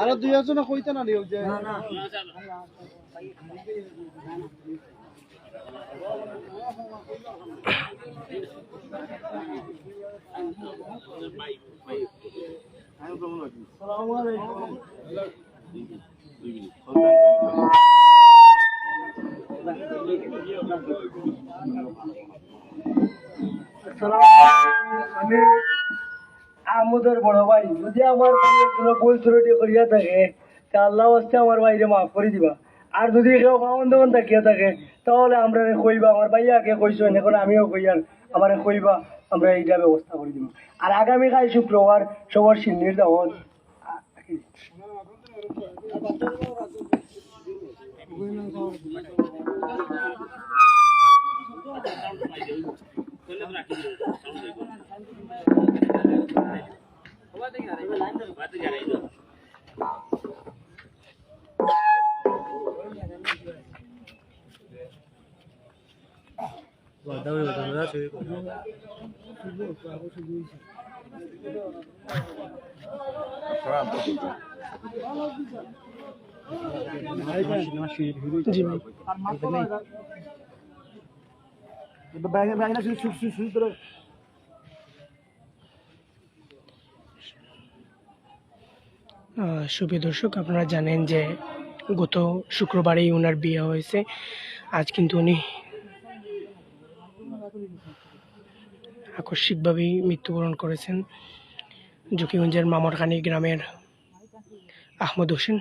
আরও দুই একজন কইতে না নিও যে আমি আমোদের বড় ভাই, যদি আমার কোনো ভুল ত্রুটি করিয়া থাকে, তা আল্লাহ হস্তে আমার ভাইরে মাফ করে দিবা। আর যদি কেউ বামন দমন থাকিয়া থাকে, তাহলে আমরা কইবা, আমার ভাইয়াকে কইছো, এখন আমিও কইয়ার আমার কইবা, আমরা এইটা ব্যবস্থা করে দিব আর আগামীকাল শুক্রবার সবার সিন্নির দাওয়াত। জি ভাই আহ, সুপ্রিয় দর্শক, আপনারা জানেন যে গত শুক্রবারেই ওনার বিয়ে হয়েছে। আজ কিন্তু উনি আকস্মিকভাবেই মৃত্যুবরণ করেছেন। জকিগঞ্জের মামরখানি গ্রামের আহমদ হোসেন।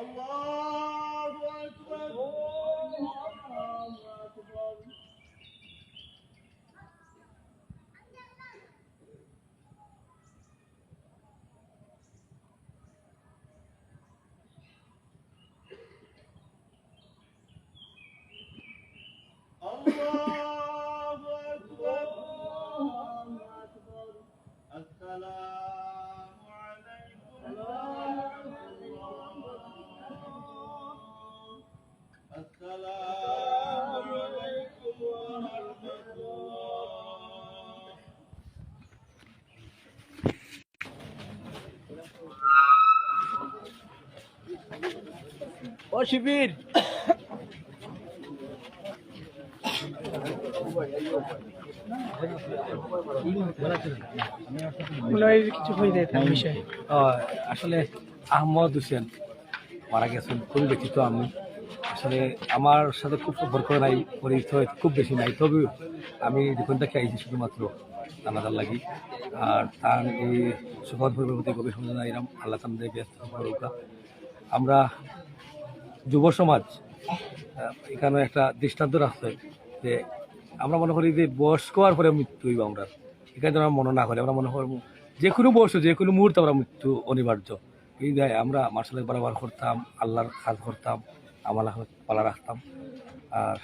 الله أكبر. الله أكبر. السلام ও শিবির। কিছু হয়ে যায় তার বিষয়ে। আসলে আহমদ হোসেন মারা গেছেন খুবই ব্যথিত আমি। আসলে আমার সাথে খুব সম্পর্ক নাই পরিচয় খুব বেশি নাই। তবে আমি যখন থেকে আইছি শুধুমাত্র আলাদা লাগি আর তার এই সুপদ ভৈবের প্রতি সমঝনা এরাম আল্লাহ তাদের ব্যস্ত আমরা যুব সমাজ এখানে একটা দৃষ্টান্ত রাখছে যে আমরা মনে করি যে বয়স্ক হওয়ার পরে মৃত্যু হইব আমরা। এখানে আমরা মনে না করি, আমরা মনে করব যে কোনো বয়স, যে কোনো মুহূর্তে আমরা মৃত্যু অনিবার্য। এই দেয় আমরা মার্শাল বরাবর করতাম, আল্লাহর কাজ করতাম, আমার পালা রাখতাম। আর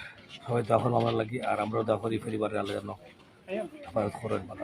সবাই করব আমার লাগি, আর আমরাও দোয়া করি পরিবারের আল্লাহ যেন হেফাজত করেন পালা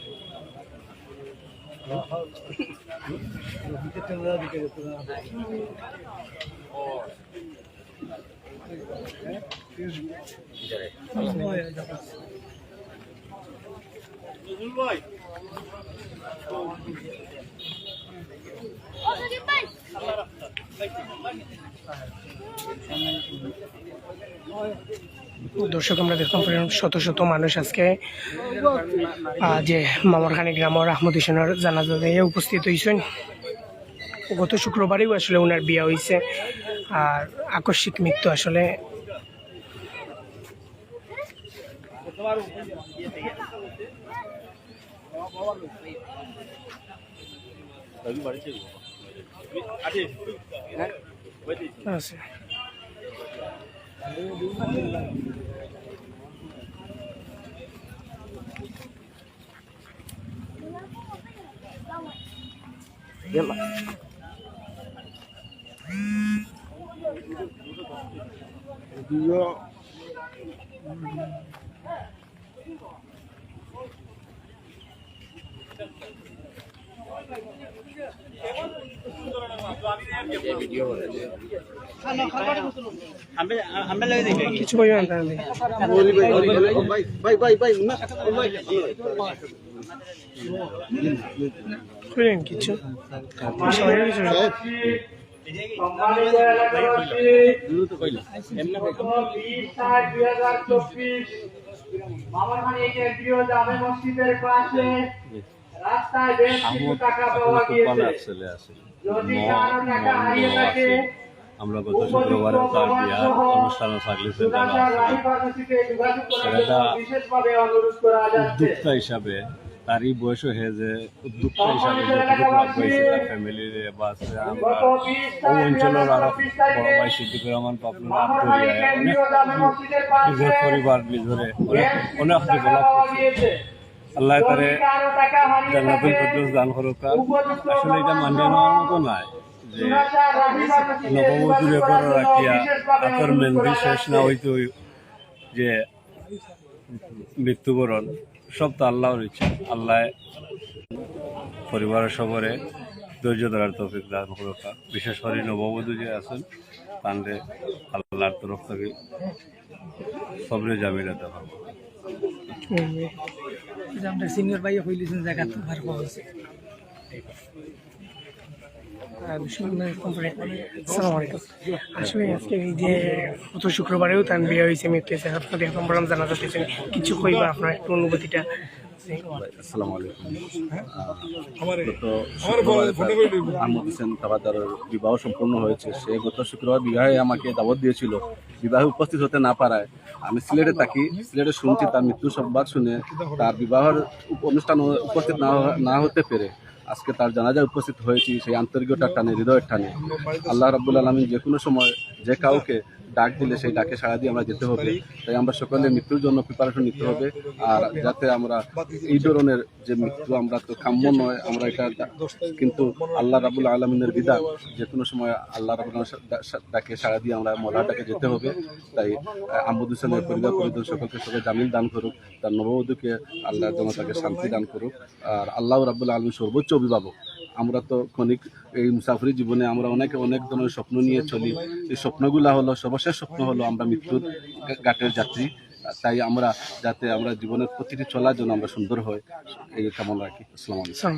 ভাই দর্শক, আমরা দেখলাম শত শত মানুষ আজকে যে মামারখানি গ্রামের আহমদ হোসেনের জানাজা দিয়ে উপস্থিত হয়েছেন। গত শুক্রবারেও আসলে ওনার বিয়ে হয়েছে। আর আকস্মিক মৃত্যু আসলে আছে কিছু বলবেন তাহলে করেন কিছু সবাই কিছু সম্মানিত এলাকাবাসী, বিশ সাত দুই হাজার চব্বিশ মামারখানি কেন্দ্রীয় মসজিদের পাশে রাস্তায় বেশ কিছু টাকা পাওয়া গিয়েছে আমরা গত শুক্রবারে তার বিয়ার অনুষ্ঠানে থাকলে সেটা উদ্যোক্তা হিসাবে তারই বয়স হয়ে যে উদ্যোক্তা হিসাবে যতটুকু লাভ পাইছে তার ফ্যামিলির বা আমরা ওই অঞ্চলের আরও বড় ভাই সিদ্দিকুর রহমান নিজের পরিবার নিজরে অনেক অনেক ডেভেলপ করছে গিয়েছে। আল্লাহ তারে জান্নাতুল ফেরদৌস দান করুক। আসলে এটা মানিয়ে নেওয়ার মতো নয় যে করার জন্য রাখিয়া হাতের মেহেন্দি শেষ না হইতে যে মৃত্যুবরণ, সব তো আল্লাহর ইচ্ছা। আল্লাহ পরিবারের সবরে ধৈর্য ধরার তৌফিক দান করুক। বিশেষ করে নববধূ যে আছেন তান্ডে আল্লাহর তরফ থেকে সবরে জামিলা দেওয়া আমরা সিনিয়র ভাইয়ে হইলেছেন জায়গা তো ভার হয়েছে আসলে আজকে এই যে গত শুক্রবারেও তার বিয়ে হয়েছে মৃত্যু হয়েছে আপনাদের এখন জানা যাচ্ছে কিছু কইবা আপনার একটু অনুভূতিটা? আসসালামু আলাইকুম আহ, গত আহমদ হোসেন তাবাদারের বিবাহ সম্পূর্ণ হয়েছে। সে গত শুক্রবার বিবাহে আমাকে দাবত দিয়েছিল। বিবাহে উপস্থিত হতে না পারায় আমি সিলেটে থাকি। সিলেটে শুনছি তার মৃত্যু সংবাদ শুনে তার বিবাহের অনুষ্ঠান উপস্থিত না না হতে পেরে আজকে তার জানাজায় উপস্থিত হয়েছি সেই আন্তরিকতার টানে হৃদয়ের টানে। আল্লাহ রাব্বুল আলমী যে কোনো সময় যে কাউকে ডাক দিলে সেই ডাকে সাড়া দিয়ে আমরা যেতে হবে। তাই আমরা সকলে মৃত্যুর জন্য প্রিপারেশন নিতে হবে। আর যাতে আমরা এই ধরনের যে মৃত্যু আমরা তো কাম্য নয় আমরা এটা কিন্তু আল্লাহ রাবুল আলমিনের বিধান যে কোনো সময় আল্লাহ রাবুল ডাকে সাড়া দিয়ে আমরা মলার ডাকে যেতে হবে। তাই আহ, আহমদ হোসেনের পরিবার পরিজন সকলকে সবাই জামিল দান করুক তার নববধূকে আল্লাহ যেন তাকে শান্তি দান করুক আর আল্লাহ রাবুল আলমী সর্বোচ্চ অভিভাবক। আমরা তো ক্ষণিক এই মুসাফরি জীবনে আমরা অনেক অনেক ধরনের স্বপ্ন নিয়ে চলি। এই স্বপ্নগুলা হলো, সর্বশেষ স্বপ্ন হলো আমরা মৃত্যুর ঘাটের যাত্রী। তাই আমরা যাতে আমরা জীবনের প্রতিটি চলার জন্য আমরা সুন্দর হয়, এই কামনা রাখি। আসসালামু আলাইকুম।